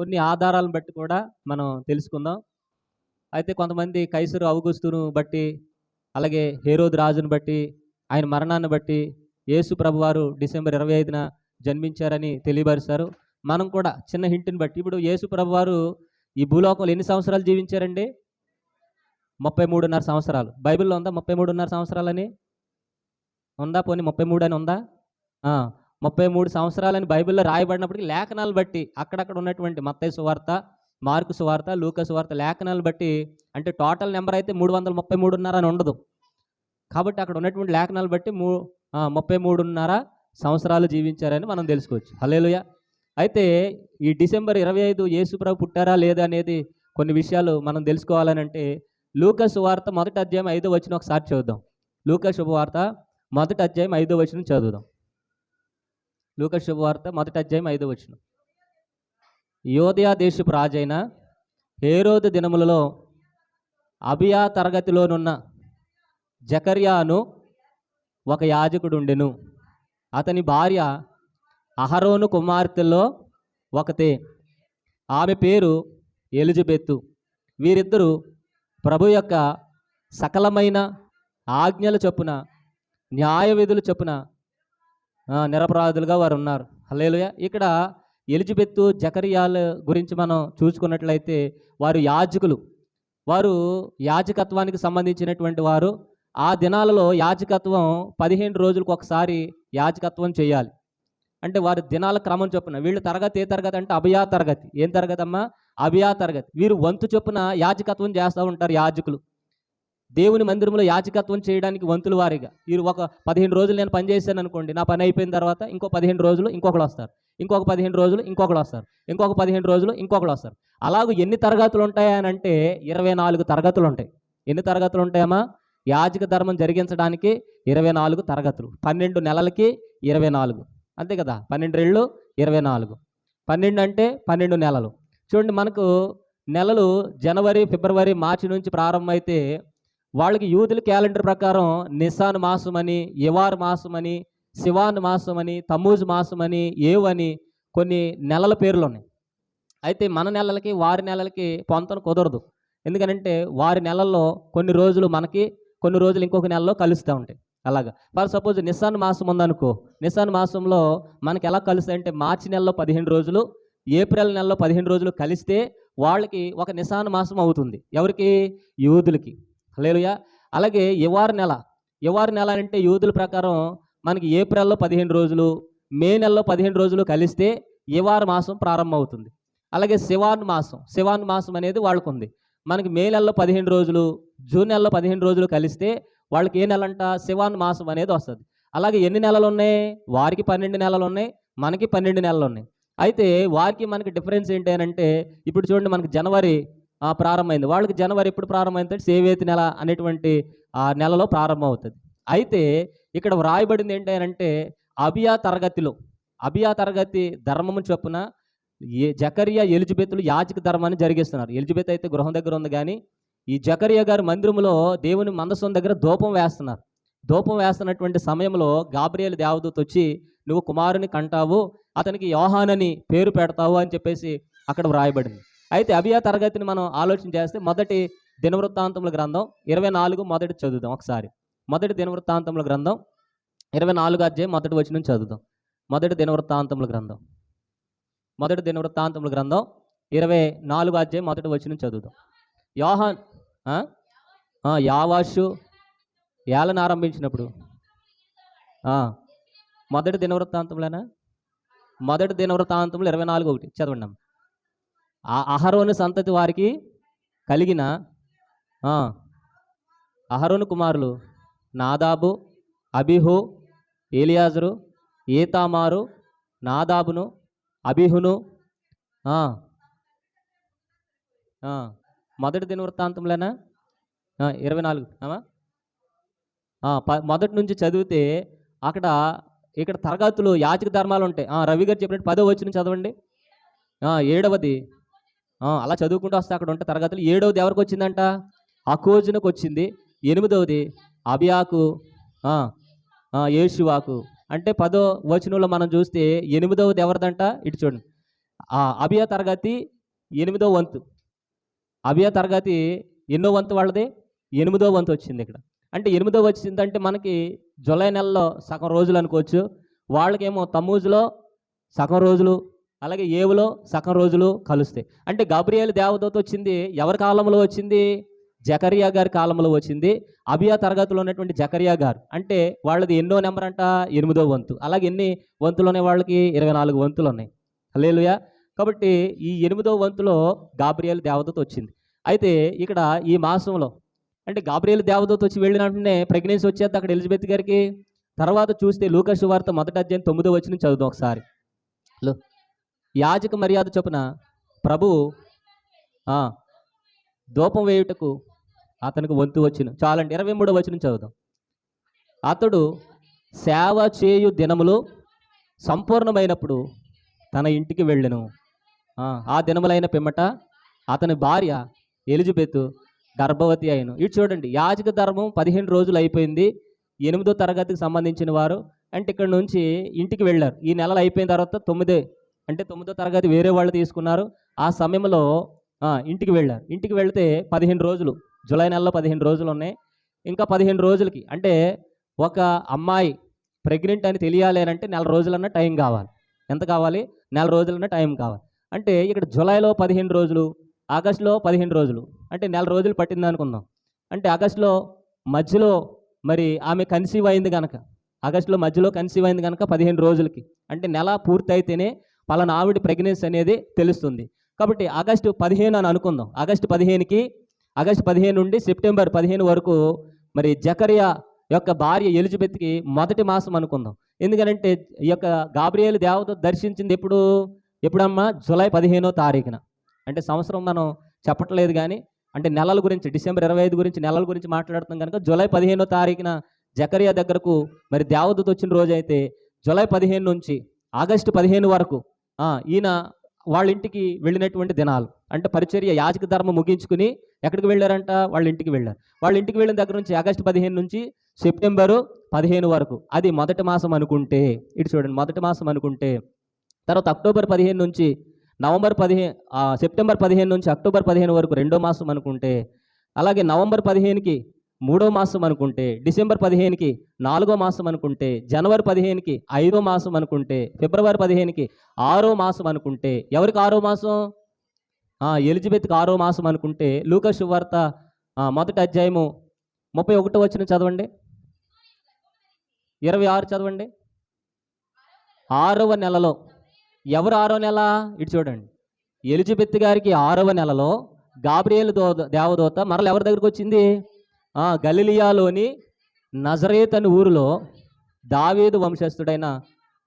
కొన్ని ఆధారాలను బట్టి కూడా మనం తెలుసుకుందాం. అయితే కొంతమంది కైసరు అవగుస్తును బట్టి అలాగే హేరోద్ రాజును బట్టి ఆయన మరణాన్ని బట్టి యేసు ప్రభువారు డిసెంబర్ ఇరవై ఐదున జన్మించారని తెలియపరుస్తారు మనం కూడా చిన్న హింట్ని బట్టి ఇప్పుడు యేసు ప్రభువారు ఈ భూలోకంలో ఎన్ని సంవత్సరాలు జీవించారండి? ముప్పై మూడున్నర సంవత్సరాలు. బైబిల్లో ఉందా ముప్పై మూడున్నర సంవత్సరాలని? ఉందా పోనీ ముప్పై మూడు అని ఉందా? ముప్పై మూడు సంవత్సరాలని బైబిల్లో రాయబడినప్పటికీ లేఖనాలు బట్టి అక్కడక్కడ ఉన్నటువంటి మత్తయ్య సువార్త మార్కు సువార్త లూక సువార్త లేఖనాలు బట్టి అంటే టోటల్ నెంబర్ అయితే మూడు వందల ముప్పై మూడున్నర అని ఉండదు. కాబట్టి అక్కడ ఉన్నటువంటి లేఖనాలు బట్టి మూ ముప్పై మూడున్నర సంవత్సరాలు జీవించారని మనం తెలుసుకోవచ్చు. హలేలుయ అయితే ఈ డిసెంబర్ ఇరవై ఐదు యేసుప్రభు పుట్టారా లేదా అనేది కొన్ని విషయాలు మనం తెలుసుకోవాలని అంటే లూక సువార్త మొదటి అధ్యాయం ఐదో వచ్చిన ఒకసారి చదువుదాం. లూక శుభవార్త మొదటి అధ్యాయం ఐదో వచ్చిన చదువుదాం. లూక శుభవార్త మొదటి అధ్యాయం ఐదు వచ్చిన యోధయా దేశపు రాజైన హేరోదు దినములలో అభియా తరగతిలోనున్న జకర్యాను ఒక యాజకుడుండెను. అతని భార్య అహరోను కుమార్తెల్లో ఒకతే. ఆమె పేరు ఎలిజబెత్తు వీరిద్దరూ ప్రభు యొక్క సకలమైన ఆజ్ఞల చొప్పున న్యాయ విధులు చొప్పున నిరపరాధులుగా వారు ఉన్నారు హలేలుయ ఇక్కడ ఎలిజబెత్తు జకరియాల గురించి మనం చూసుకున్నట్లయితే వారు యాజకులు. వారు యాజకత్వానికి సంబంధించినటువంటి వారు. ఆ దినాలలో యాజకత్వం పదిహేను రోజులకు ఒకసారి యాజకత్వం చేయాలి. అంటే వారి దినాల క్రమం చొప్పున. వీళ్ళు తరగతి ఏ తరగతి అంటే అభయా తరగతి. ఏం తరగతి అమ్మా అభయా తరగతి. వీరు వంతు చొప్పున యాజకత్వం చేస్తూ ఉంటారు యాజకులు. దేవుని మందిరంలో యాచకత్వం చేయడానికి వంతుల వారిగా. వీరు ఒక పదిహేను రోజులు నేను పనిచేసాను అనుకోండి నా పని అయిపోయిన తర్వాత ఇంకో పదిహేను రోజులు ఇంకొకరు వస్తారు. ఇంకొక పదిహేను రోజులు ఇంకొకరు వస్తారు. ఇంకొక పదిహేను రోజులు ఇంకొకరు వస్తారు. అలాగే ఎన్ని తరగతులు ఉంటాయనంటే ఇరవై నాలుగు తరగతులు ఉంటాయి. ఎన్ని తరగతులు ఉంటాయమ్మా? యాజక ధర్మం జరిగించడానికి ఇరవై నాలుగు తరగతులు. పన్నెండు నెలలకి ఇరవై నాలుగు. అంతే కదా? పన్నెండు రెళ్ళు ఇరవై నాలుగు. పన్నెండు అంటే పన్నెండు నెలలు. చూడండి మనకు నెలలు జనవరి ఫిబ్రవరి మార్చి నుంచి ప్రారంభమైతే వాళ్ళకి యూదుల క్యాలెండర్ ప్రకారం నిసాన్ మాసం అని ఇవార్ మాసం అని శివాన్ మాసం అని తమూజ్ మాసం అని ఏవ్ అని కొన్ని నెలల పేర్లు ఉన్నాయి. అయితే మన నెలలకి వారి నెలలకి పొంతన కుదరదు. ఎందుకనంటే వారి నెలల్లో కొన్ని రోజులు మనకి కొన్ని రోజులు ఇంకొక నెలలో కలుస్తూ ఉంటాయి. అలాగా. ఫర్ సపోజ్ నిస్సాన్ మాసం ఉందనుకో నిస్సాన్ మాసంలో మనకి ఎలా కలుస్తాయి అంటే మార్చి నెలలో పదిహేను రోజులు ఏప్రిల్ నెలలో పదిహేను రోజులు కలిస్తే వాళ్ళకి ఒక నిసాన్ మాసం అవుతుంది. ఎవరికి? యూదులకి. లేలుయా అలాగే ఇవారు నెల. ఇవారు నెల అంటే యూదుల ప్రకారం మనకి ఏప్రిల్లో పదిహేను రోజులు మే నెలలో పదిహేను రోజులు కలిస్తే ఇవారు మాసం ప్రారంభం అవుతుంది అలాగే శివాన్ మాసం. శివాన్ మాసం అనేది వాళ్ళకు ఉంది మనకి మే నెలలో పదిహేను రోజులు జూన్ నెలలో పదిహేను రోజులు కలిస్తే వాళ్ళకి ఏ నెల అంట శివాన్ మాసం అనేది వస్తుంది. అలాగే ఎన్ని నెలలు ఉన్నాయి వారికి పన్నెండు నెలలు ఉన్నాయి మనకి పన్నెండు నెలలు ఉన్నాయి అయితే వారికి మనకి డిఫరెన్స్ ఏంటి అని అంటే ఇప్పుడు చూడండి మనకి జనవరి ప్రారంభమైంది. వాళ్ళకి జనవరి ఎప్పుడు ప్రారంభమైందంటే సేవేతి నెల అనేటువంటి ఆ నెలలో ప్రారంభమవుతుంది. అయితే ఇక్కడ వ్రాయబడింది ఏంటి అని అంటే అబియా తరగతిలో అబియా తరగతి ధర్మము చొప్పున ఏ జకరియా ఎలిజబెత్లు యాజక ధర్మాన్ని జరిగిస్తున్నారు. ఎలిజబెత్ అయితే గృహం దగ్గర ఉంది కానీ ఈ జకరియా గారి మందిరంలో దేవుని మందసం దగ్గర ధూపం వేస్తున్నారు. ధూపం వేస్తున్నటువంటి సమయంలో గాబ్రియల్ దేవదూత వచ్చి నువ్వు కుమారుని కంటావు అతనికి యోహానని పేరు పెడతావు అని చెప్పేసి అక్కడ వ్రాయబడింది. అయితే అభియా తరగతిని మనం ఆలోచన చేస్తే మొదటి దినవృత్తాంతముల గ్రంథం ఇరవై నాలుగు మొదటి చదువుదాం ఒకసారి. మొదటి దినవృత్తాంతముల గ్రంథం ఇరవై నాలుగు అధ్యాయం మొదటి వచనం చదువుదాం. మొదటి దినవృత్తాంతముల గ్రంథం. మొదటి దినవృత్తాంతముల గ్రంథం ఇరవై నాలుగు అధ్యాయం మొదటి వచ్చిన చదువుదాం. యోహాన్ యావాషు ఏలను ఆరంభించినప్పుడు. మొదటి దినవృత్తాంతంలోనా మొదటి దినవృత్తాంతములు ఇరవై నాలుగు ఒకటి. చదవండి ఆ అహరోను సంతతి వారికి కలిగిన అహరోను కుమారులు నాదాబు అబిహు ఏలియాజరు ఏతామారు నాదాబును అబిహును మొదటి దినవృత్తాంతంలోనా వృత్తాంతంలోనా ఇరవై నాలుగు ప- మొదటి నుంచి చదివితే అక్కడ ఇక్కడ తరగతులు యాచక ధర్మాలు ఉంటాయి. రవి గారు చెప్పినట్టు పదో వచ్చిన చదవండి. ఏడవది అలా చదువుకుంటూ వస్తే అక్కడ ఉంటే తరగతులు. ఏడవది ఎవరికి వచ్చిందంట? అకోజునకు వచ్చింది. ఎనిమిదవది అబియాకు ఆ, యేషువాకు. అంటే పదో వచనంలో మనం చూస్తే ఎనిమిదవది ఎవరిదంట? ఇటు చూడండి. ఆ అభియ తరగతి ఎనిమిదో వంతు. అభియ తరగతి ఎన్నో వంతు వాళ్ళది? ఎనిమిదో వంతు వచ్చింది ఇక్కడ. అంటే ఎనిమిదో వచ్చిందంటే మనకి జూలై నెలలో సగం రోజులు అనుకోవచ్చు. వాళ్ళకేమో తమ్మూజులో సగం రోజులు అలాగే ఏవులో సగం రోజులు కలుస్తాయి. అంటే గాబ్రియేలు దేవదూత వచ్చింది ఎవరి కాలంలో వచ్చింది? జకరియా గారి కాలంలో వచ్చింది. అభియా తరగతిలో ఉన్నటువంటి జకరియా గారు. అంటే వాళ్ళది ఎన్నో నెంబర్ అంట ఎనిమిదో వంతు. అలాగే ఎన్ని వంతులు ఉన్నాయి వాళ్ళకి? ఇరవై నాలుగు వంతులు ఉన్నాయి. లేలుయా కాబట్టి ఈ ఎనిమిదో వంతులో గాబ్రియల్ దేవదూత వచ్చింది. అయితే ఇక్కడ ఈ మాసంలో అంటే గాబ్రియల్ దేవదూత వచ్చి వెళ్ళిన వెంటనే ప్రెగ్నెన్సీ వచ్చేది అక్కడ ఎలిజబెత్ గారికి. తర్వాత చూస్తే లూకస్ వార్త మొదటి అధ్యాయం తొమ్మిదో వచ్చి చదువుదాం ఒకసారి. లో యాజక మర్యాద చొప్పున ప్రభువు దూపం వేయుటకు అతనికి వంతు వచ్చిన. చాలండి ఇరవై మూడో వచ్చిన చదువుదాం. అతడు సేవ చేయు దినములు సంపూర్ణమైనప్పుడు తన ఇంటికి వెళ్ళెను. ఆ, ఆ దినములైన పిమ్మట అతని భార్య ఎలిజబెత్ గర్భవతి అయిన. ఇటు చూడండి యాజక ధర్మం పదిహేను రోజులు అయిపోయింది. ఎనిమిదో తరగతికి సంబంధించిన వారు అంటే ఇక్కడ నుంచి ఇంటికి వెళ్ళారు. ఈ నెలలు అయిపోయిన తర్వాత తొమ్మిదే అంటే తొమ్మిదో తరగతి వేరే వాళ్ళు తీసుకున్నారు. ఆ సమయంలో ఇంటికి వెళ్ళారు. ఇంటికి వెళితే పదిహేను రోజులు జూలై నెలలో పదిహేను రోజులు ఉన్నాయి. ఇంకా పదిహేను రోజులకి అంటే ఒక అమ్మాయి ప్రెగ్నెంట్ అని తెలియాలి అని అంటే నెల రోజులన్నా టైం కావాలి. ఎంత కావాలి? నెల రోజులన్నా టైం కావాలి. అంటే ఇక్కడ జూలైలో పదిహేను రోజులు ఆగస్టులో పదిహేను రోజులు అంటే నెల రోజులు పట్టింది అనుకుందాం. అంటే ఆగస్టులో మధ్యలో మరి ఆమె కన్సీవ్ అయింది కనుక ఆగస్టులో మధ్యలో కన్సీవ్ అయింది కనుక పదిహేను రోజులకి అంటే నెల పూర్తి అయితేనే పలానా ఆవిడ ప్రెగ్నెన్సీ అనేది తెలుస్తుంది. కాబట్టి ఆగస్టు పదిహేను అని అనుకుందాం. ఆగస్టు పదిహేనుకి ఆగస్టు పదిహేను నుండి సెప్టెంబర్ పదిహేను వరకు మరి జకరియా యొక్క భార్య ఎలిజబెత్కి మొదటి మాసం అనుకుందాం. ఎందుకంటే ఈ యొక్క గాబ్రియల్ దేవత దర్శించింది ఎప్పుడు? ఎప్పుడమ్మా? జూలై పదిహేనో తారీఖున. అంటే సంవత్సరం మనం చెప్పట్లేదు కానీ అంటే నెలల గురించి డిసెంబర్ ఇరవై ఐదు గురించి నెలల గురించి మాట్లాడుతున్నాం కనుక జూలై పదిహేనో తారీఖున జకరియా దగ్గరకు మరి దేవదూత వచ్చిన రోజు అయితే జూలై పదిహేను నుంచి ఆగస్టు పదిహేను వరకు ఈయన వాళ్ళ ఇంటికి వెళ్ళినటువంటి దినాలు. అంటే పరిచర్య యాజక ధర్మం ముగించుకుని ఎక్కడికి వెళ్ళారంట? వాళ్ళ ఇంటికి వెళ్ళారు. వాళ్ళ ఇంటికి వెళ్ళిన దగ్గర నుంచి ఆగస్టు పదిహేను నుంచి సెప్టెంబరు పదిహేను వరకు. అది మొదటి మాసం అనుకుంటే ఇటు చూడండి మొదటి మాసం అనుకుంటే తర్వాత అక్టోబర్ పదిహేను నుంచి నవంబర్ పదిహేను సెప్టెంబర్ పదిహేను నుంచి అక్టోబర్ పదిహేను వరకు రెండో మాసం అనుకుంటే అలాగే నవంబర్ పదిహేనుకి మూడో మాసం అనుకుంటే డిసెంబర్ పదిహేనుకి నాలుగో మాసం అనుకుంటే జనవరి పదిహేనుకి ఐదో మాసం అనుకుంటే ఫిబ్రవరి పదిహేనుకి ఆరో మాసం అనుకుంటే ఎవరికి ఆరో మాసం? ఎలిజబెత్కి ఆరో మాసం అనుకుంటే లూకస్ శువార్త మొదటి అధ్యాయము ముప్పై ఒకటో వచ్చిన చదవండి. ఇరవై ఆరు చదవండి. ఆరవ నెలలో ఎవరు ఆరో నెల? ఇటు చూడండి. ఎలిజబెత్ గారికి ఆరవ నెలలో గాబ్రియల్ దో దేవదూత మరల ఎవరి దగ్గరికి వచ్చింది? గలిలియాలోని నజరేత్ అని ఊరిలో దావేదు వంశస్థుడైన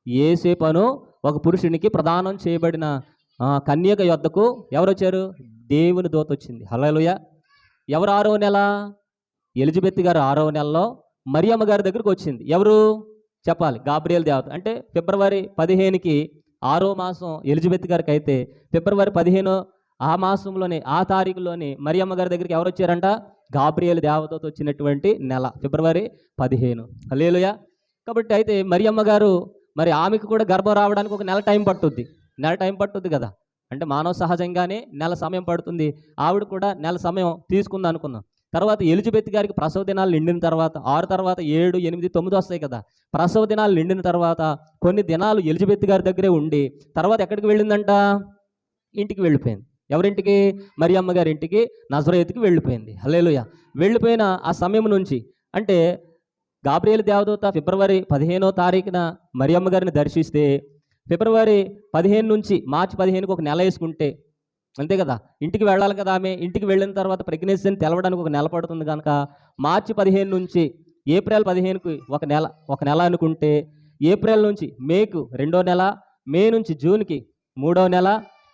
ఏసేపను ఒక పురుషునికి ప్రదానం చేయబడిన కన్యక యొద్దకు ఎవరు వచ్చారు దేవుని దూత వచ్చింది. హలోయ ఎవరు ఆరో నెల? ఎలిజబెత్ గారు ఆరో నెలలో మరియమ్మ గారి దగ్గరికి వచ్చింది. ఎవరు? చెప్పాలి. గాబ్రియల్ దేవత. అంటే ఫిబ్రవరి పదిహేనుకి ఆరో మాసం ఎలిజబెత్ గారికి అయితే ఫిబ్రవరి పదిహేను ఆ మాసంలోనే ఆ తారీఖులోని మరియమ్మ గారి దగ్గరికి ఎవరు వచ్చారంట గాబ్రియల్ దేవతతో వచ్చినటువంటి నెల ఫిబ్రవరి పదిహేను. హలేలుయ కాబట్టి అయితే మరియమ్మ గారు మరి ఆమెకు కూడా గర్భం రావడానికి ఒక నెల టైం పట్టుద్ది. నెల టైం పట్టుద్ది కదా. అంటే మానవ సహజంగానే నెల సమయం పడుతుంది. ఆవిడ కూడా నెల సమయం తీసుకుంది అనుకున్నాం తర్వాత ఎలిజబెత్ గారికి ప్రసవ దినాలు నిండిన తర్వాత ఆరు తర్వాత ఏడు ఎనిమిది తొమ్మిది వస్తాయి కదా. ప్రసవ దినాలు నిండిన తర్వాత కొన్ని దినాలు ఎలిజబెత్ గారి దగ్గరే ఉండి తర్వాత ఎక్కడికి వెళ్ళిందంట? ఇంటికి వెళ్ళిపోయింది. ఎవరింటికి? మరియమ్మ అమ్మగారి ఇంటికి నజరేతుకి వెళ్ళిపోయింది. హలేలుయ వెళ్ళిపోయిన ఆ సమయం నుంచి అంటే గాబ్రియల్ దేవదూత ఫిబ్రవరి పదిహేనో తారీఖున మరియమ్మ గారిని దర్శిస్తే ఫిబ్రవరి పదిహేను నుంచి మార్చి పదిహేనుకి ఒక నెల వేసుకుంటే అంతే కదా? ఇంటికి వెళ్ళాలి కదా ఆమె. ఇంటికి వెళ్ళిన తర్వాత ప్రెగ్నెన్సీని తెలవడానికి ఒక నెల పడుతుంది కనుక మార్చి పదిహేను నుంచి ఏప్రిల్ పదిహేనుకి ఒక నెల ఒక నెల అనుకుంటే ఏప్రిల్ నుంచి మేకు రెండో నెల మే నుంచి జూన్కి మూడో నెల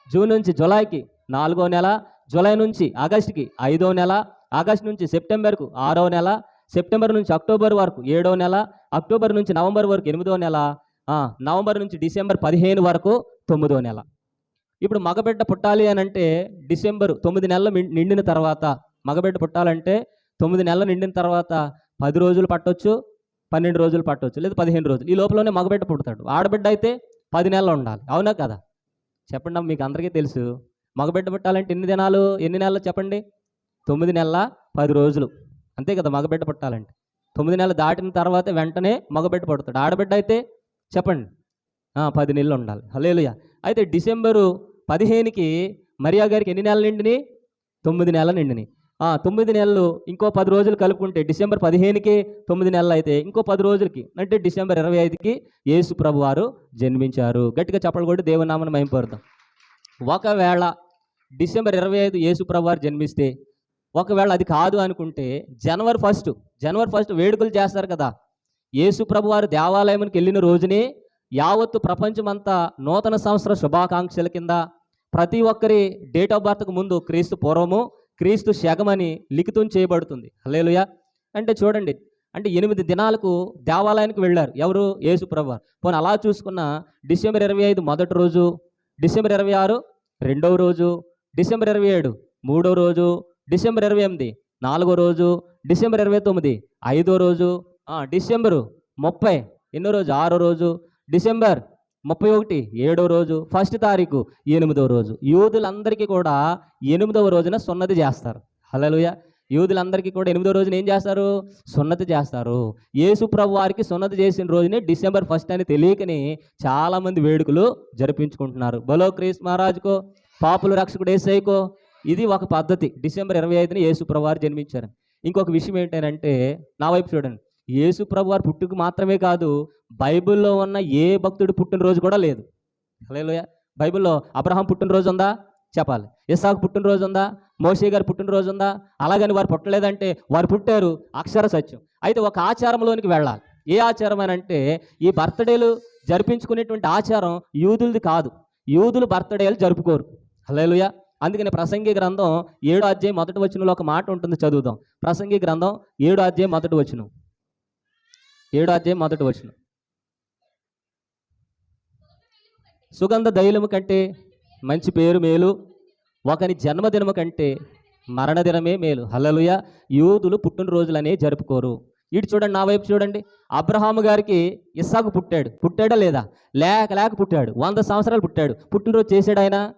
జూన్ నుంచి జూలైకి నాలుగో నెల జూలై నుంచి ఆగస్టుకి ఐదో నెల ఆగస్ట్ నుంచి సెప్టెంబర్కు ఆరో నెల సెప్టెంబర్ నుంచి అక్టోబర్ వరకు ఏడో నెల అక్టోబర్ నుంచి నవంబర్ వరకు ఎనిమిదో నెల నవంబర్ నుంచి డిసెంబర్ పదిహేను వరకు తొమ్మిదో నెల. ఇప్పుడు మగబిడ్డ పుట్టాలి అని అంటే డిసెంబర్ తొమ్మిది నెలలు నిండిన తర్వాత మగబిడ్డ పుట్టాలంటే తొమ్మిది నెలలు నిండిన తర్వాత పది రోజులు పట్టొచ్చు పన్నెండు రోజులు పట్టవచ్చు లేదా పదిహేను రోజులు. ఈ లోపలనే మగబిడ్డ పుడతాడు. ఆడబిడ్డ అయితే పది నెలలు ఉండాలి. అవునా కదా? చెప్పండి మీకు అందరికీ తెలుసు. మగబిడ్డ పుట్టాలంటే ఎన్ని దినాలు? ఎన్ని నెలలు చెప్పండి? తొమ్మిది నెలల పది రోజులు. అంతే కదా మగబిడ్డ పుట్టాలంటే. తొమ్మిది నెలలు దాటిన తర్వాత వెంటనే మగబిడ్డ పుడతాడు. ఆడబిడ్డ అయితే చెప్పండి. పది నెలలు ఉండాలి. హలేలుయ అయితే డిసెంబరు పదిహేనుకి మరియా గారికి ఎన్ని నెలలు నిండిని? తొమ్మిది నెలలు నిండిని. తొమ్మిది నెలలు ఇంకో పది రోజులు కలుపుకుంటే డిసెంబర్ పదిహేనుకి తొమ్మిది నెలలు అయితే ఇంకో పది రోజులకి అంటే డిసెంబర్ ఇరవై ఐదుకి యేసు ప్రభు వారు జన్మించారు. గట్టిగా చెప్పలు కూడా దేవునామని మైంపడదాం ఒకవేళ డిసెంబర్ ఇరవై ఐదు యేసు ప్రభువారు జన్మిస్తే ఒకవేళ అది కాదు అనుకుంటే జనవరి ఫస్ట్ జనవరి ఫస్ట్ వేడుకలు చేస్తారు కదా. యేసు ప్రభువారు వారు వెళ్ళిన రోజునే యావత్తు ప్రపంచమంతా నూతన సంవత్సర శుభాకాంక్షల కింద ప్రతి ఒక్కరి డేట్ ఆఫ్ బర్త్కు ముందు క్రీస్తు పూర్వము క్రీస్తు శగమని లిఖితం చేయబడుతుంది. హల్లేలుయా. అంటే చూడండి అంటే ఎనిమిది దినాలకు దేవాలయానికి వెళ్ళారు. ఎవరు? యేసు ప్రభు పోనీ అలా చూసుకున్న డిసెంబర్ ఇరవై ఐదు మొదటి రోజు డిసెంబర్ ఇరవై ఆరు రెండవ రోజు డిసెంబర్ ఇరవై ఏడు మూడో రోజు డిసెంబర్ ఇరవై ఎనిమిది నాలుగో రోజు డిసెంబర్ ఇరవై తొమ్మిది ఐదో రోజు డిసెంబరు ముప్పై ఎన్నో రోజు? ఆరో రోజు. డిసెంబర్ ముప్పై ఒకటి ఏడో రోజు. ఫస్ట్ తారీఖు ఎనిమిదవ రోజు. యూదులందరికీ కూడా ఎనిమిదవ రోజున సున్నతి చేస్తారు. హలోయ యూదులందరికీ కూడా ఎనిమిదో రోజున ఏం చేస్తారు? సున్నతి చేస్తారు. యేసు ప్రభు వారికి సున్నతి చేసిన రోజునే డిసెంబర్ ఫస్ట్ అని తెలియకని చాలామంది వేడుకలు జరిపించుకుంటున్నారు. బలో క్రీస్ మహారాజుకో పాపుల రక్షకుడు ఏసైకో ఇది ఒక పద్ధతి. డిసెంబర్ ఇరవై ఐదున యేసు జన్మించారు. ఇంకొక విషయం ఏంటంటే నా వైపు చూడండి. యేసు ప్రభు పుట్టుకు మాత్రమే కాదు బైబిల్లో ఉన్న ఏ భక్తుడు పుట్టినరోజు కూడా లేదు. హల్లెలూయా. బైబిల్లో అబ్రహాం పుట్టినరోజు ఉందా? చెప్పాలి. ఇసాకు పుట్టినరోజు ఉందా? మోషే గారు పుట్టినరోజు ఉందా? అలాగని వారు పుట్టలేదంటే వారు పుట్టారు అక్షర సత్యం. అయితే ఒక ఆచారంలోనికి వెళ్ళాలి. ఏ ఆచారం అని అంటే ఈ బర్త్డేలు జరిపించుకునేటువంటి ఆచారం యూదులది కాదు. యూదులు బర్త్డేలు జరుపుకోరు. హలేలుయ అందుకని ప్రసంగి గ్రంథం ఏడో అధ్యాయం మొదటి వచనంలో ఒక మాట ఉంటుంది చదువుదాం. ప్రసంగి గ్రంథం ఏడో అధ్యాయం మొదటి వచనం. ఏడో అధ్యాయం మొదటి వచనం. సుగంధ దైలము కంటే మంచి పేరు మేలు ఒకని జన్మదినము కంటే మరణదినమే మేలు. హలలుయ యూదులు పుట్టినరోజులనే జరుపుకోరు. ఇటు చూడండి నా వైపు చూడండి. అబ్రహాము గారికి ఇస్సాకు పుట్టాడు. పుట్టాడా లేదా? లేక లేక పుట్టాడు. వంద సంవత్సరాలు పుట్టాడు. పుట్టినరోజు చేశాడు ఆయన?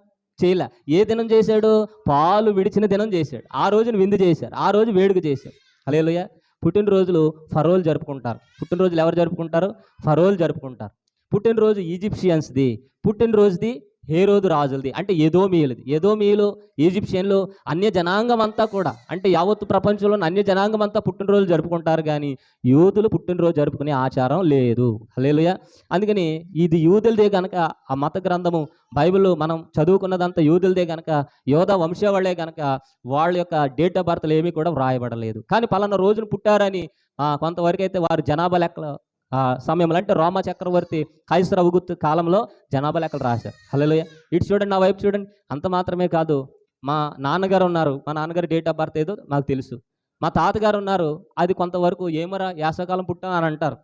చేయలే. ఏ దినం చేశాడు? పాలు విడిచిన దినం చేశాడు. ఆ రోజున విందు చేశారు. ఆ రోజు వేడుక చేశాడు అలేలుయ పుట్టినరోజులు ఫరోలు జరుపుకుంటారు. పుట్టినరోజులు ఎవరు జరుపుకుంటారు? ఫరోలు జరుపుకుంటారు. పుట్టినరోజు ఈజిప్షియన్స్ది. పుట్టినరోజుది హేరోదు రాజులది అంటే ఎదోమీయులది ఎదోమీయులు ఈజిప్షియన్లు అన్య జనాంగం అంతా కూడా అంటే యావత్తు ప్రపంచంలోని అన్య జనాంగం అంతా పుట్టినరోజు జరుపుకుంటారు కానీ యూదులు పుట్టినరోజు జరుపుకునే ఆచారం లేదు. హలేలుయ అందుకని ఇది యూదులదే కనుక ఆ మత గ్రంథము బైబిల్ మనం చదువుకున్నదంతా యూదులదే కనుక యోధ వంశవాళ్ళే కనుక వాళ్ళ యొక్క డేట్ ఆఫ్ బర్త్లు ఏమీ కూడా వ్రాయబడలేదు. కానీ పలానా రోజున పుట్టారని కొంతవరకు అయితే వారు జనాభా లెక్కలో సమయంలో అంటే రోమా చక్రవర్తి కైసర ఉగుత్తు కాలంలో జనాభా లెక్కలు రాశారు. హలోయ ఇటు చూడండి నా వైపు చూడండి. అంత మాత్రమే కాదు మా నాన్నగారు ఉన్నారు. మా నాన్నగారు డేట్ ఆఫ్ బర్త్ ఏదో నాకు తెలుసు. మా తాతగారు ఉన్నారు. అది కొంతవరకు ఏమరా యాసకాలం పుట్టాం అని అంటారు.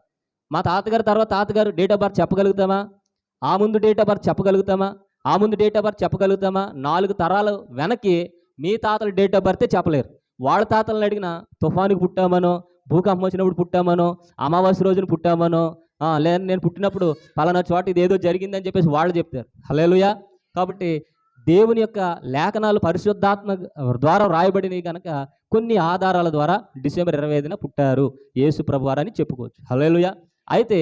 మా తాతగారు తర్వాత తాతగారు డేట్ ఆఫ్ బర్త్ చెప్పగలుగుతామా? ఆ ముందు డేట్ ఆఫ్ బర్త్ చెప్పగలుగుతామా? ఆ ముందు డేట్ ఆఫ్ బర్త్ చెప్పగలుగుతామా? నాలుగు తరాలు వెనక్కి మీ తాతల డేట్ ఆఫ్ బర్తే చెప్పలేరు. వాళ్ళ తాతలను అడిగిన తుఫానుకి పుట్టామనో భూకంపం వచ్చినప్పుడు పుట్టామనో అమావాస్య రోజున పుట్టామనో లేదా నేను పుట్టినప్పుడు పలానా చోట ఇది ఏదో జరిగిందని చెప్పేసి వాళ్ళు చెప్తారు. హలేలుయా కాబట్టి దేవుని యొక్క లేఖనాలు పరిశుద్ధాత్మ ద్వారా రాయబడినవి కనుక కొన్ని ఆధారాల ద్వారా డిసెంబర్ ఇరవై ఐదున పుట్టారు. యేసు ప్రభువారని చెప్పుకోవచ్చు. హలేలుయా అయితే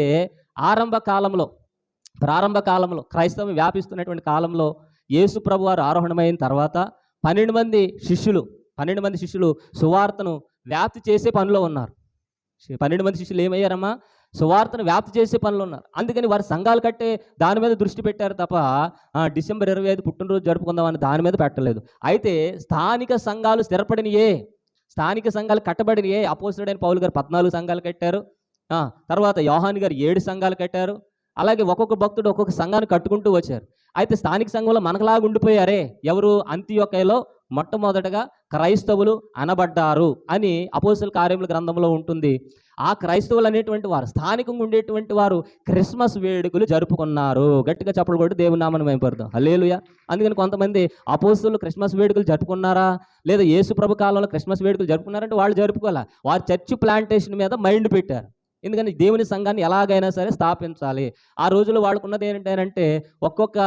ఆరంభ కాలంలో ప్రారంభ కాలంలో క్రైస్తవం వ్యాపిస్తున్నటువంటి కాలంలో యేసు ప్రభువారు ఆరోహణమైన తర్వాత పన్నెండు మంది శిష్యులు పన్నెండు మంది శిష్యులు సువార్తను వ్యాప్తి చేసే పనిలో ఉన్నారు. పన్నెండు మంది శిష్యులు ఏమయ్యారమ్మా? సువార్తను వ్యాప్తి చేసే పనులు ఉన్నారు. అందుకని వారు సంఘాలు కట్టే దాని మీద దృష్టి పెట్టారు తప్ప డిసెంబర్ ఇరవై ఐదు పుట్టినరోజు జరుపుకుందామని దాని మీద పెట్టలేదు. అయితే స్థానిక సంఘాలు స్థిరపడినయే. స్థానిక సంఘాలు కట్టబడినయే. అపోసుడైన పౌలు గారు పద్నాలుగు సంఘాలు కట్టారు. ఆ, తర్వాత యోహాన్ గారు ఏడు సంఘాలు కట్టారు. అలాగే ఒక్కొక్క భక్తుడు ఒక్కొక్క సంఘాన్ని కట్టుకుంటూ వచ్చారు. అయితే స్థానిక సంఘంలో మనకులాగా ఉండిపోయారే ఎవరు? అంత్యోకయలో మొట్టమొదటగా క్రైస్తవులు అనబడ్డారు అని అపోసల కార్యముల గ్రంథంలో ఉంటుంది. ఆ క్రైస్తవులు అనేటువంటి వారు స్థానికంగా ఉండేటువంటి వారు క్రిస్మస్ వేడుకలు జరుపుకున్నారు. గట్టిగా చెప్పలు కొట్టి దేవుని నామని మేపడదాం హలేలుయ అందుకని కొంతమంది అపోస్తులు క్రిస్మస్ వేడుకలు జరుపుకున్నారా? లేదా యేసు ప్రభు కాలంలో క్రిస్మస్ వేడుకలు జరుపుకున్నారంటే వాళ్ళు జరుపుకోవాలా? వారు చర్చి ప్లాంటేషన్ మీద మైండ్ పెట్టారు. ఎందుకంటే దేవుని సంఘాన్ని ఎలాగైనా సరే స్థాపించాలి. ఆ రోజుల్లో వాళ్ళకున్నది ఏంటంటే ఒక్కొక్క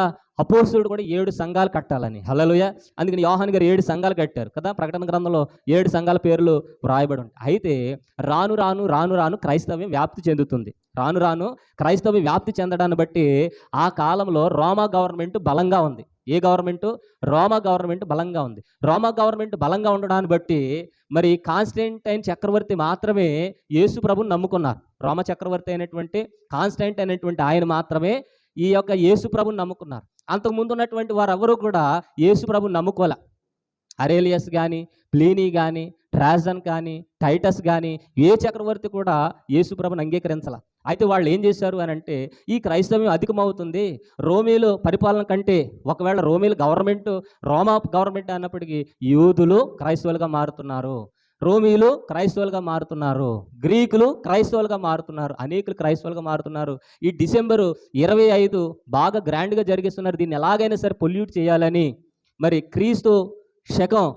అపోసుడు కూడా ఏడు సంఘాలు కట్టాలని. హలలుయ అందుకని యోహాన్ గారు ఏడు సంఘాలు కట్టారు కదా. ప్రకటన గ్రంథంలో ఏడు సంఘాల పేర్లు వ్రాయబడి ఉంటాయి. అయితే రాను రాను రాను రాను క్రైస్తవ్యం వ్యాప్తి చెందుతుంది. రాను రాను క్రైస్తవ్యం వ్యాప్తి చెందడాన్ని బట్టి ఆ కాలంలో రోమా గవర్నమెంట్ బలంగా ఉంది. ఏ గవర్నమెంట్? రోమా గవర్నమెంట్ బలంగా ఉంది. రోమా గవర్నమెంట్ బలంగా ఉండడాన్ని బట్టి మరి కాన్స్టెంటైన్ చక్రవర్తి మాత్రమే యేసు ప్రభుని నమ్ముకున్నారు. రోమ చక్రవర్తి అయినటువంటి కాన్స్టెంట్ అయినటువంటి ఆయన మాత్రమే ఈ యొక్క యేసు ప్రభుని నమ్ముకున్నారు. అంతకుముందు ఉన్నటువంటి వారెవరూ కూడా యేసు ప్రభుని నమ్ముకోలే. అరేలియస్ కానీ ప్లీనీ కానీ ట్రాజన్ కానీ టైటస్ కానీ ఏ చక్రవర్తి కూడా యేసు ప్రభుని అంగీకరించాల. అయితే వాళ్ళు ఏం చేశారు అని అంటే ఈ క్రైస్తవ్యం అధికమవుతుంది. రోమీలు పరిపాలన కంటే ఒకవేళ రోమీలు గవర్నమెంట్ రోమా గవర్నమెంట్ అన్నప్పటికీ యూదులు క్రైస్తవులుగా మారుతున్నారు. రోమీలు క్రైస్తవులుగా మారుతున్నారు. గ్రీకులు క్రైస్తవులుగా మారుతున్నారు. అనేకులు క్రైస్తవులుగా మారుతున్నారు. ఈ డిసెంబరు ఇరవై ఐదు బాగా గ్రాండ్గా జరిగిస్తున్నారు. దీన్ని ఎలాగైనా సరే పొల్యూట్ చేయాలని. మరి క్రీస్తు శకం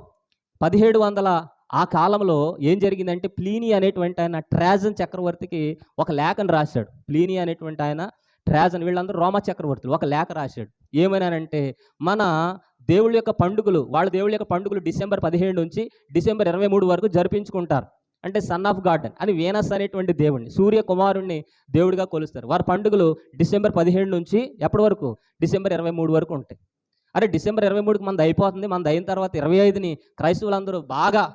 పదిహేడు వందల ఆ కాలంలో ఏం జరిగిందంటే ప్లీనీ అనేటువంటి ఆయన ట్రాజన్ చక్రవర్తికి ఒక లేఖను రాశాడు. ప్లీనీ అనేటువంటి ఆయన ట్రాజన్ వీళ్ళందరూ రోమా చక్రవర్తులు. ఒక లేఖ రాశాడు. ఏమైనానంటే మన దేవుళ్ళ యొక్క పండుగలు వాళ్ళ దేవుళ్ళ యొక్క పండుగలు డిసెంబర్ పదిహేడు నుంచి డిసెంబర్ ఇరవై మూడు వరకు జరిపించుకుంటారు. అంటే సన్ ఆఫ్ గార్డెన్ అని వీనస్ అనేటువంటి దేవుడిని సూర్య కుమారుణ్ణి దేవుడిగా కొలుస్తారు. వారి పండుగలు డిసెంబర్ పదిహేడు నుంచి ఎప్పటి వరకు? డిసెంబర్ ఇరవై మూడు వరకు ఉంటాయి. అరే డిసెంబర్ ఇరవై మూడుకి మంది అయిపోతుంది. మంది అయిన తర్వాత ఇరవై ఐదుని క్రైస్తవులందరూ బాగా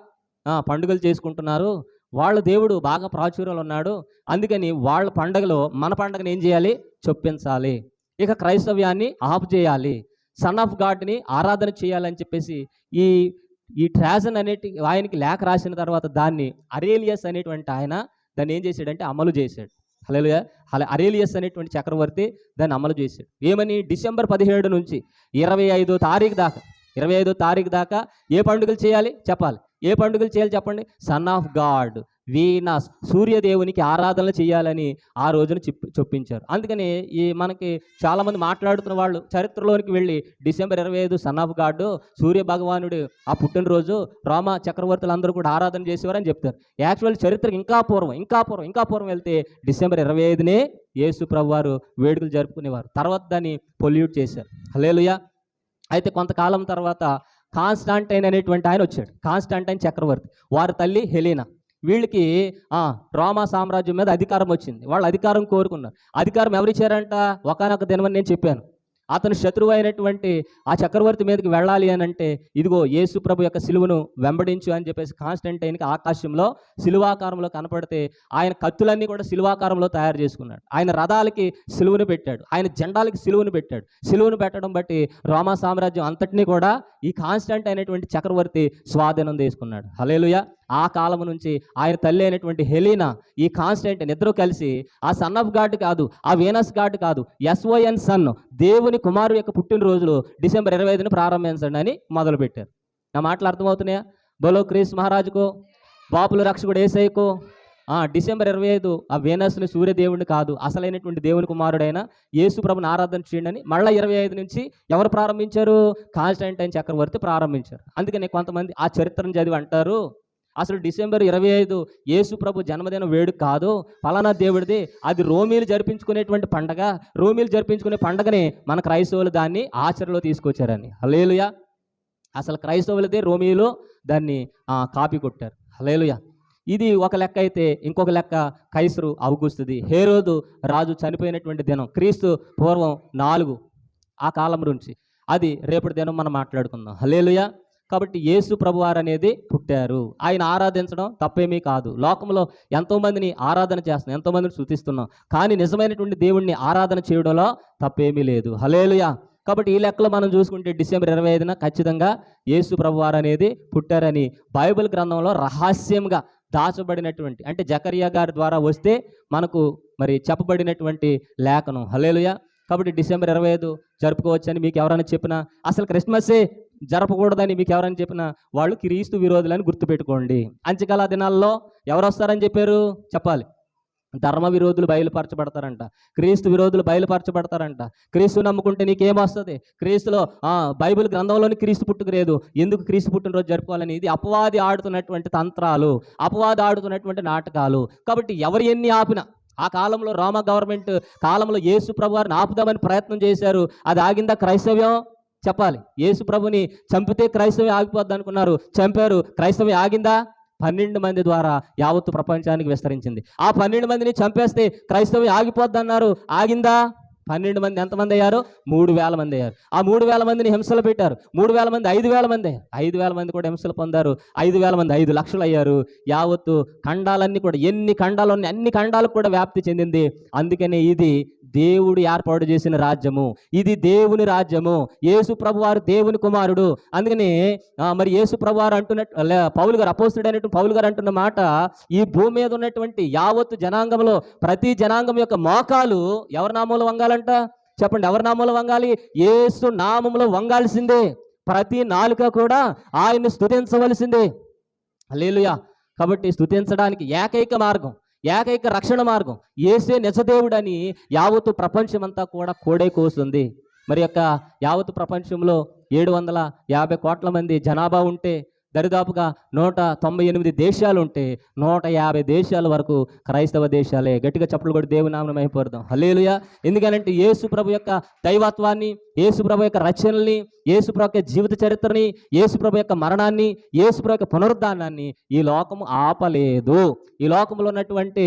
పండుగలు చేసుకుంటున్నారు. వాళ్ళ దేవుడు బాగా ప్రాచుర్యంలో ఉన్నాడు. అందుకని వాళ్ళ పండగలో మన పండగను ఏం చేయాలి? చొప్పించాలి. ఇక క్రైస్తవ్యాన్ని ఆఫ్ చేయాలి. సన్ ఆఫ్ గాడ్ని ఆరాధన చేయాలని చెప్పేసి ఈ ఈ ట్రాజన్ అనేటి ఆయనకి లేఖ రాసిన తర్వాత దాన్ని అరేలియస్ అనేటువంటి ఆయన దాన్ని ఏం చేశాడంటే అమలు చేశాడు. హలో అలా అరేలియస్ అనేటువంటి చక్రవర్తి దాన్ని అమలు చేశాడు. ఏమని? డిసెంబర్ పదిహేడు నుంచి ఇరవై ఐదో తారీఖు దాకా. ఇరవై ఐదో తారీఖు దాకా ఏ పండుగలు చేయాలి? చెప్పాలి. ఏ పండుగలు చేయాలి చెప్పండి? సన్ ఆఫ్ గాడ్ వీనస్ సూర్యదేవునికి ఆరాధనలు చేయాలని ఆ రోజున చొప్పించారు. అందుకని ఈ మనకి చాలామంది మాట్లాడుతున్న వాళ్ళు చరిత్రలోనికి వెళ్ళి డిసెంబర్ ఇరవై ఐదు సన్ ఆఫ్ గాడ్ సూర్య భగవానుడు ఆ పుట్టినరోజు రామ చక్రవర్తులు అందరూ కూడా ఆరాధన చేసేవారని చెప్తారు. యాక్చువల్ చరిత్ర ఇంకా పూర్వం ఇంకా పూర్వం ఇంకా పూర్వం వెళ్తే డిసెంబర్ ఇరవై ఐదునే యేసు ప్రభు వారు వేడుకలు జరుపుకునేవారు. తర్వాత దాన్ని పొల్యూట్ చేశారు. హలేలుయా అయితే కొంతకాలం తర్వాత కాన్స్టాంటైన్ అనేటువంటి ఆయన వచ్చాడు. కాన్స్టాంటైన్ చక్రవర్తి. వారి తల్లి హెలీనా. వీళ్ళకి రోమా సామ్రాజ్యం మీద అధికారం వచ్చింది. వాళ్ళు అధికారం కోరుకున్నారు. అధికారం ఎవరిచ్చారంట ఒకనొక దినమని నేను చెప్పాను. అతను శత్రువు అయినటువంటి ఆ చక్రవర్తి మీదకి వెళ్ళాలి అని అంటే ఇదిగో యేసు ప్రభు యొక్క సిలువను వెంబడించు అని చెప్పేసి కాన్స్టంటైన్కి ఆకాశంలో సిలువాకారంలో కనపడితే ఆయన కత్తులన్నీ కూడా సిలువాకారంలో తయారు చేసుకున్నాడు. ఆయన రథాలకి సిలువను పెట్టాడు. ఆయన జెండాలకి సిలువను పెట్టాడు. సిలువను పెట్టడం బట్టి రోమా సామ్రాజ్యం అంతటినీ కూడా ఈ కాన్స్టెంట్ అయినటువంటి చక్రవర్తి స్వాధీనం తీసుకున్నాడు హలేలుయ ఆ కాలం నుంచి ఆయన తల్లి అయినటువంటి హెలీనా ఈ కాన్స్టెంట్ నిద్ర కలిసి ఆ సన్ ఆఫ్ గాడ్ కాదు ఆ వీనస్ గాడ్ కాదు ఎస్ఓఎన్ సన్ దేవుని కుమారు యొక్క పుట్టినరోజులు డిసెంబర్ ఇరవై ఐదున ప్రారంభించండి అని మొదలుపెట్టారు. నా మాటలు అర్థమవుతున్నాయా? బలో క్రీస్ మహారాజుకు బాపుల రక్షకుడు ఏసైకు డిసెంబర్ ఇరవై ఐదు ఆ వీనస్ని సూర్యదేవుడిని కాదు అసలైనటువంటి దేవుని కుమారుడైన యేసు ప్రభుని ఆరాధన చేయండి అని మళ్ళీ ఇరవై ఐదు నుంచి ఎవరు ప్రారంభించారు? కాన్స్టంటైన్ చక్రవర్తి ప్రారంభించారు. అందుకని కొంతమంది ఆ చరిత్రను చదివి అంటారు. అసలు డిసెంబర్ ఇరవై ఐదు యేసు ప్రభు జన్మదిన వేడుక కాదు. ఫలానా దేవుడిది. అది రోమీలు జరిపించుకునేటువంటి పండగ. రోమీలు జరిపించుకునే పండగని మన క్రైస్తవులు దాన్ని ఆచరణలో తీసుకొచ్చారని. హలేలుయా అసలు క్రైస్తవులదే రోమీలు దాన్ని కాపీ కొట్టారు. హలేలుయా ఇది ఒక లెక్క అయితే ఇంకొక లెక్క కైసరు అవగుస్తుంది హేరోదు రాజు చనిపోయినటువంటి దినం క్రీస్తు పూర్వం నాలుగు ఆ కాలం నుంచి. అది రేపటి దినం మనం మాట్లాడుకుందాం. హలేలుయా కాబట్టి యేసు ప్రభువారు అనేది పుట్టారు. ఆయన ఆరాధించడం తప్పేమీ కాదు. లోకంలో ఎంతోమందిని ఆరాధన చేస్తున్నాం ఎంతోమందిని శృతిస్తున్నాం కానీ నిజమైనటువంటి దేవుణ్ణి ఆరాధన చేయడంలో తప్పేమీ లేదు. హలేలుయా కాబట్టి ఈ లెక్కలో మనం చూసుకుంటే డిసెంబర్ ఇరవై ఐదున ఖచ్చితంగా యేసు ప్రభువారు అనేది పుట్టారని బైబిల్ గ్రంథంలో రహస్యంగా దాచబడినటువంటి అంటే జకరియా గారి ద్వారా వస్తే మనకు మరి చెప్పబడినటువంటి లేఖనం. హలేలుయా కాబట్టి డిసెంబర్ ఇరవై ఐదు జరుపుకోవచ్చని మీకు ఎవరైనా చెప్పినా అసలు క్రిస్మస్సే జరపకూడదని మీకు ఎవరైనా చెప్పినా వాళ్ళు క్రీస్తు విరోధులని గుర్తుపెట్టుకోండి. అంచకాల దినాల్లో ఎవరు వస్తారని చెప్పారు? చెప్పాలి. ధర్మ విరోధులు బయలుపరచబడతారంట. క్రీస్తు విరోధులు బయలుపరచబడతారంట. క్రీస్తు నమ్ముకుంటే నీకేమొస్తుంది? క్రీస్తులో బైబిల్ గ్రంథంలోని క్రీస్తు పుట్టుకులేదు ఎందుకు క్రీస్తు పుట్టినరోజు జరుపుకోవాలని ఇది అపవాది ఆడుతున్నటువంటి తంత్రాలు అపవాది ఆడుతున్నటువంటి నాటకాలు. కాబట్టి ఎవరు ఎన్ని ఆపినా ఆ కాలంలో రోమా గవర్నమెంట్ కాలంలో యేసు ప్రభు వారిని ఆపుదామని ప్రయత్నం చేశారు. అది ఆగిందా క్రైస్తవ్యం? చెప్పాలి. యేసు ప్రభుని చంపితే క్రైస్తవం ఆగిపోద్ది అనుకున్నారు. చంపారు. క్రైస్తవం ఆగిందా? పన్నెండు మంది ద్వారా యావత్తు ప్రపంచానికి విస్తరించింది. ఆ పన్నెండు మందిని చంపేస్తే క్రైస్తవం ఆగిపోద్ది అన్నారు. ఆగిందా? పన్నెండు మంది ఎంతమంది అయ్యారు? మూడు వేల మంది అయ్యారు. ఆ మూడు వేల మందిని హింసలు పెట్టారు. మూడు వేల మంది ఐదు వేల మంది. ఐదు వేల మంది కూడా హింసలు పొందారు. ఐదు వేల మంది ఐదు లక్షలు అయ్యారు. యావత్తు ఖండాలన్నీ కూడా ఎన్ని ఖండాలు ఉన్నాయి అన్ని ఖండాలకు కూడా వ్యాప్తి చెందింది. అందుకనే ఇది దేవుడు ఏర్పాటు చేసిన రాజ్యము. ఇది దేవుని రాజ్యము. యేసు ప్రభువారు దేవుని కుమారుడు. అందుకని మరి యేసు ప్రభువారు అంటున్నట్టు లే, పౌలు గారు అపోస్తుడు పౌలు గారు అంటున్న మాట ఈ భూమి మీద ఉన్నటువంటి యావత్తు జనాంగంలో ప్రతి జనాంగం యొక్క మోకాలు ఎవరి నామంలో వంగాలంట చెప్పండి ఎవరి నామంలో వంగాలి? ఏసు నామంలో వంగాల్సిందే. ప్రతి నాలుక కూడా ఆయన్ని స్థుతించవలసిందే లేలుయా కాబట్టి స్తుతించడానికి ఏకైక మార్గం ఏకైక రక్షణ మార్గం ఏసే నిజదేవుడని యావత్తు ప్రపంచమంతా కూడా కోడే కోస్తుంది. మరి యొక్క యావత్తు ప్రపంచంలో ఏడు వందల యాభై కోట్ల మంది జనాభా ఉంటే దరిదాపుగా నూట తొంభై ఎనిమిది దేశాలు ఉంటే నూట యాభై దేశాల వరకు క్రైస్తవ దేశాలే. గట్టిగా చప్పుడు కూడా దేవుని అయిపోతాం హలేలుయ ఎందుకనంటే యేసు ప్రభు యొక్క దైవత్వాన్ని యేసు ప్రభు యొక్క రచనల్ని యేసు ప్రభు యొక్క జీవిత చరిత్రని యేసు ప్రభు యొక్క మరణాన్ని యేసు ప్రభు యొక్క పునరుద్ధానాన్ని ఈ లోకము ఆపలేదు. ఈ లోకంలో ఉన్నటువంటి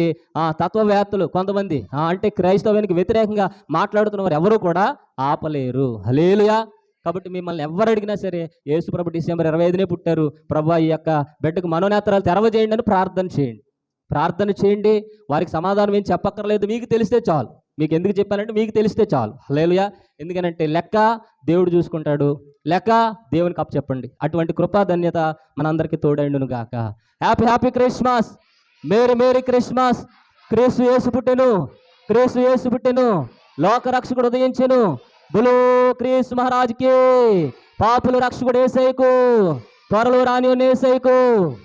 తత్వవేత్తలు కొంతమంది అంటే క్రైస్తవానికి వ్యతిరేకంగా మాట్లాడుతున్న వారు ఎవరు కూడా ఆపలేరు. హలేలుయా కాబట్టి మిమ్మల్ని ఎవరు అడిగినా సరే యేసుప్రభు డిసెంబర్ ఇరవై ఐదునే పుట్టారు. ప్రభు ఈ యొక్క బిడ్డకు మనోనేత్రాలు తెరవజేయండి అని ప్రార్థన చేయండి. ప్రార్థన చేయండి. వారికి సమాధానం ఏం చెప్పక్కర్లేదు. మీకు తెలిస్తే చాలు. మీకు ఎందుకు చెప్పానంటే మీకు తెలిస్తే చాలు. లేలుయా ఎందుకనంటే లెక్క దేవుడు చూసుకుంటాడు. లెక్క దేవునికి అప్పు చెప్పండి. అటువంటి కృపాధన్యత మనందరికీ తోడైండును గాక. Happy happy Christmas. Merry merry Christmas. Kreestu Yesu పుట్టెను. క్రీస్తు యేసు పుట్టెను. లోకరక్షకుడు ఉదయించెను. బులు క్రీస్ మహారాజ్కి పాపులు రక్షకుడు ఏసైకు త్వరలో రాని ఏసైకు